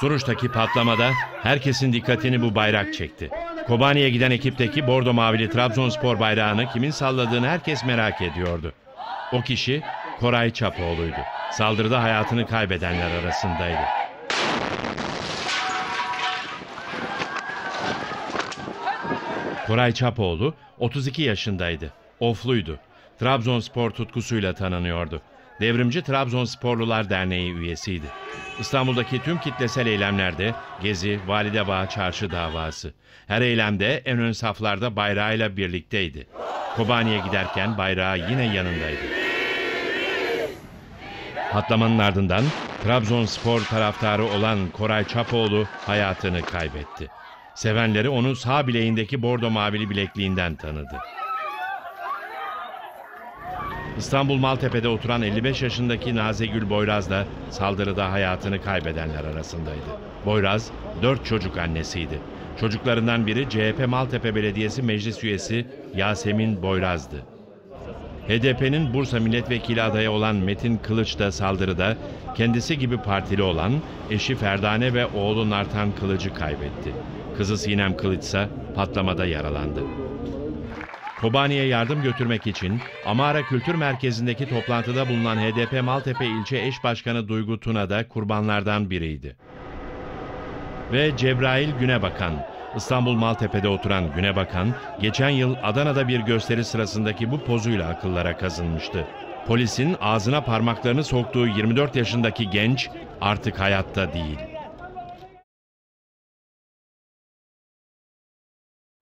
Suruç'taki patlamada herkesin dikkatini bu bayrak çekti. Kobani'ye giden ekipteki bordo mavili Trabzonspor bayrağını kimin salladığını herkes merak ediyordu. O kişi Koray Çapoğlu'ydu. Saldırıda hayatını kaybedenler arasındaydı. Koray Çapoğlu 32 yaşındaydı. Ofluydu. Trabzonspor tutkusuyla tanınıyordu. Devrimci Trabzonsporlular Derneği üyesiydi. İstanbul'daki tüm kitlesel eylemlerde Gezi, Valide Bağ Çarşı davası. Her eylemde en ön saflarda bayrağıyla birlikteydi. Kobani'ye giderken bayrağı yine yanındaydı. Patlamanın ardından Trabzonspor taraftarı olan Koray Çapoğlu hayatını kaybetti. Sevenleri onu sağ bileğindeki bordo mavili bilekliğinden tanıdı. İstanbul Maltepe'de oturan 55 yaşındaki Nazegül Boyraz da saldırıda hayatını kaybedenler arasındaydı. Boyraz, 4 çocuk annesiydi. Çocuklarından biri CHP Maltepe Belediyesi Meclis Üyesi Yasemin Boyraz'dı. HDP'nin Bursa Milletvekili adayı olan Metin Kılıç da saldırıda kendisi gibi partili olan eşi Ferdane ve oğlu Nartan Kılıç'ı kaybetti. Kızı Sinem Kılıç ise patlamada yaralandı. Kobani'ye yardım götürmek için Amara Kültür Merkezi'ndeki toplantıda bulunan HDP Maltepe İlçe Eş Başkanı Duygu Tuna da kurbanlardan biriydi. Ve Cebrail Günebakan, İstanbul Maltepe'de oturan Günebakan, geçen yıl Adana'da bir gösteri sırasındaki bu pozuyla akıllara kazınmıştı. Polisin ağzına parmaklarını soktuğu 24 yaşındaki genç artık hayatta değil.